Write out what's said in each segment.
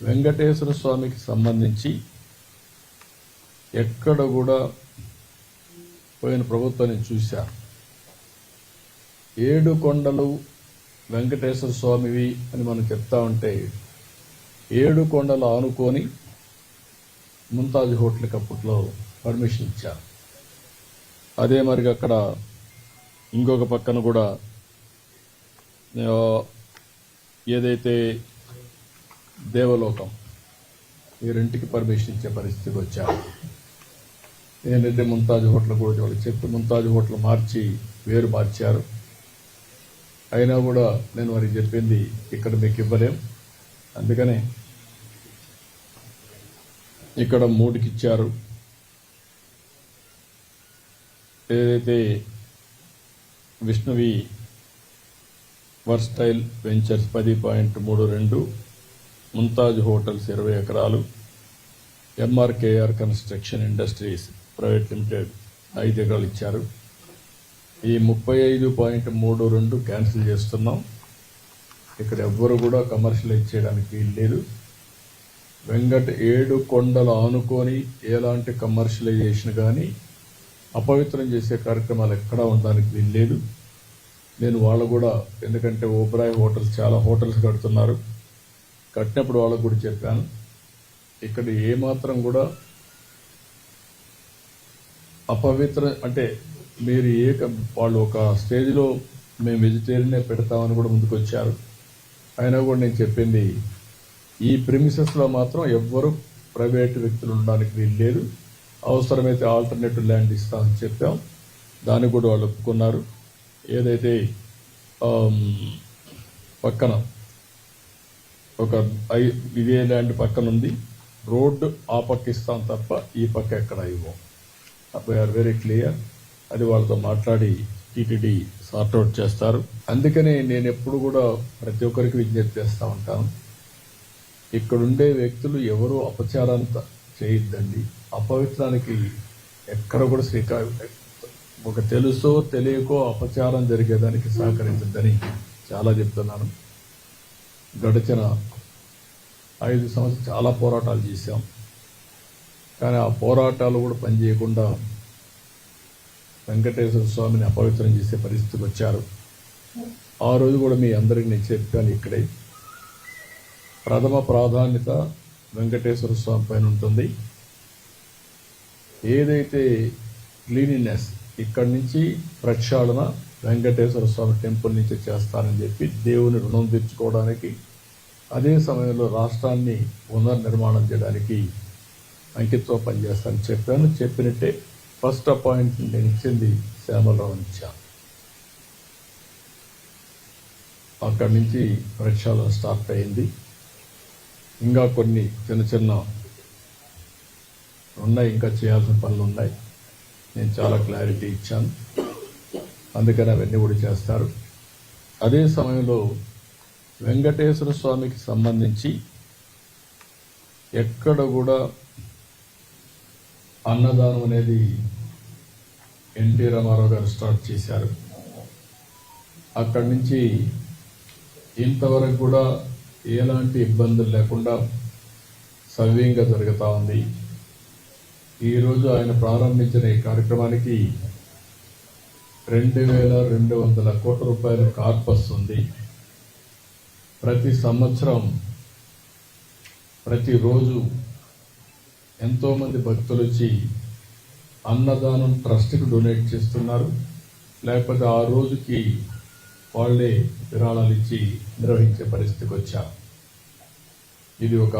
వెంకటేశ్వర స్వామికి సంబంధించి ఎక్కడ కూడా పోయిన ప్రభుత్వాన్ని చూశా. ఏడు కొండలు వెంకటేశ్వర స్వామివి అని మనం చెప్తా ఉంటే ఏడు కొండలు ఆనుకొని ముంతాజ్ హోటల్కి అప్పట్లో పర్మిషన్ ఇచ్చారు అదే మరి అక్కడ ఇంకొక పక్కన కూడా ఏదైతే దేవలోకం. ఈ రెంటికి పర్మిషన్ ఇచ్చే పరిస్థితికి వచ్చారు. ఏంటంటే ముంతాజ్ హోటల్ కూడా వాళ్ళు చెప్పి ముంతాజ్ హోటల్ మార్చి వేరు మార్చారు. అయినా కూడా నేను వారికి చెప్పింది ఇక్కడ మీకు ఇవ్వలేం. అందుకనే ఇక్కడ మూడుకిచ్చారు ఏదైతే విష్ణువి వర్స్టైల్ వెంచర్స్ పది పాయింట్ మూడు రెండు ముంతాజ్ హోటల్స్ ఇరవై ఎకరాలు MRKR construction industries private limited ఐదు ఎకరాలు ఇచ్చారు. ఈ ముప్పై ఐదు పాయింట్ మూడు రెండు క్యాన్సిల్ చేస్తున్నాం. ఇక్కడ ఎవ్వరు కూడా కమర్షియలైజ్ చేయడానికి లేదు. వెంకట ఏడు కొండలు ఆనుకొని ఎలాంటి కమర్షియలైజేషన్ కానీ అపవిత్రం చేసే కార్యక్రమాలు ఎక్కడా ఉండడానికి వీల్లేదు నేను వాళ్ళు కూడా ఎందుకంటే ఓబ్రాయ్ హోటల్స్ చాలా హోటల్స్ కడుతున్నారు. కట్టినప్పుడు వాళ్ళకు కూడా చెప్పాను. ఇక్కడ ఏమాత్రం కూడా అపవిత్ర అంటే మీరు ఏ క- వాళ్ళు ఒక స్టేజ్లో మేము వెజిటేరియనే పెడతామని కూడా ముందుకు వచ్చారు అయినా కూడా నేను చెప్పింది ఈ ప్రిమిసెస్లో మాత్రం ఎవ్వరు ప్రైవేట్ వ్యక్తులు ఉండడానికి వీలు లేదు. అవసరమైతే ఆల్టర్నేటివ్ ల్యాండ్ ఇస్తామని చెప్పాం. దాన్ని కూడా వాళ్ళు ఒప్పుకున్నారు. ఏదైతే పక్కన ఒక ఐ- ఇదే ల్యాండ్ పక్కన ఉంది. రోడ్డు ఆ పక్క ఇస్తాం తప్ప ఈ పక్క ఎక్కడ ఇవ్వం. Are very clear. అది వాళ్ళతో మాట్లాడి టీటీడీ సార్ట్అవుట్ చేస్తారు. అందుకనే నేను ఎప్పుడు కూడా ప్రతి ఒక్కరికి విజ్ఞప్తి చేస్తూ ఉంటాను. ఇక్కడుండే వ్యక్తులు ఎవరు అపచారాంత చేయొద్దండి. అపవిత్రానికి ఎక్కడ కూడా శ్రీకారం ఒక తెలుసో తెలియకో అపచారం జరిగేదానికి సహకరించద్దని చాలా చెప్తున్నాను. గడిచిన ఐదు సంవత్సరాలు చాలా పోరాటాలు చేశాం. కానీ ఆ పోరాటాలు కూడా పనిచేయకుండా వెంకటేశ్వర స్వామిని అపవిత్రం చేసే పరిస్థితికి వచ్చారు. ఆ రోజు కూడా మీ అందరికీ నేను చెప్పాను ఇక్కడే. ప్రథమ ప్రాధాన్యత వెంకటేశ్వర స్వామి పైన ఉంటుంది. ఏదైతే క్లీనినెస్ ఇక్కడి నుంచి ప్రక్షాళన వెంకటేశ్వర స్వామి టెంపుల్ నుంచి చేస్తానని చెప్పి దేవుని రుణం తెచ్చుకోవడానికి అదే సమయంలో రాష్ట్రాన్ని పునర్నిర్మాణం చేయడానికి అంకితో పనిచేస్తానని చెప్పాను. చెప్పినట్టే ఫస్ట్ అపాయింట్మెంట్ నేను ఇచ్చింది శ్యామలరావు ఇచ్చాను అక్కడి నుంచి ప్రక్షాళన స్టార్ట్ అయింది. ఇంకా కొన్ని చిన్న చిన్న ఉన్నాయి ఇంకా చేయాల్సిన పనులు ఉన్నాయి. నేను చాలా క్లారిటీ ఇచ్చాను. అందుకని అవన్నీ కూడా చేస్తారు. అదే సమయంలో వెంకటేశ్వర స్వామికి సంబంధించి ఎక్కడ కూడా అన్నదానం అనేది ఎన్టీ రామారావు గారు స్టార్ట్ చేశారు. అక్కడి నుంచి ఇంతవరకు కూడా ఎలాంటి ఇబ్బందులు లేకుండా సవ్యంగా జరుగుతూ ఉంది. ఈరోజు ఆయన ప్రారంభించిన ఈ కార్యక్రమానికి రెండు వేల రెండు వందల కోట్ల రూపాయల కార్పస్ ఉంది. ప్రతి సంవత్సరం ప్రతిరోజు ఎంతోమంది భక్తులు వచ్చి అన్నదానం ట్రస్ట్కి డొనేట్ చేస్తున్నారు. లేకపోతే ఆ రోజుకి వాళ్ళే విరాళాలు ఇచ్చి నిర్వహించే పరిస్థితికి వచ్చారు. ఇది ఒక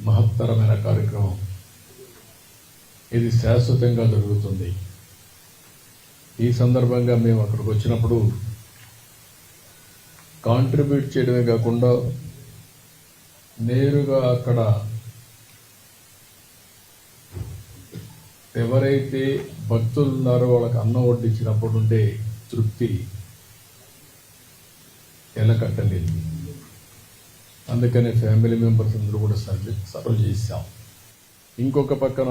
మహత్తరమైన కార్యక్రమం. ఇది శాశ్వతంగా జరుగుతుంది. ఈ సందర్భంగా మేము అక్కడికి వచ్చినప్పుడు కాంట్రిబ్యూట్ చేయడమే కాకుండా నేరుగా అక్కడ ఎవరైతే భక్తులు ఉన్నారో వాళ్ళకి అన్నం వడ్డించినప్పుడు ఉండే తృప్తి ఎలకట్టలేదు. అందుకనే ఫ్యామిలీ మెంబర్స్ అందరూ కూడా సర్వ్ సర్వ్ చేశాం. ఇంకొక పక్కన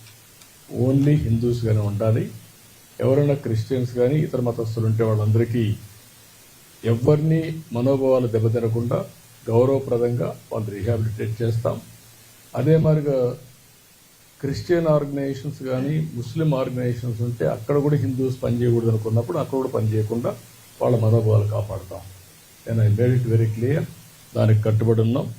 ఓన్లీ హిందూస్ కానీ ఉండాలి. ఎవరైనా క్రిస్టియన్స్ కానీ ఇతర మతస్థులు ఉంటే వాళ్ళందరికీ ఎవరిని మనోభావాలు దెబ్బతినకుండా గౌరవప్రదంగా వాళ్ళు రీహాబిలిటేట్ చేస్తాం. అదే మాదిరిగా క్రిస్టియన్ ఆర్గనైజేషన్స్ కానీ ముస్లిం ఆర్గనైజేషన్స్ ఉంటే అక్కడ కూడా హిందూస్ పనిచేయకూడదు అనుకున్నప్పుడు అక్కడ కూడా పనిచేయకుండా వాళ్ళ మనోభావాలు కాపాడుతాం. నేను I made it very clear దానికి కట్టుబడి ఉన్నాం.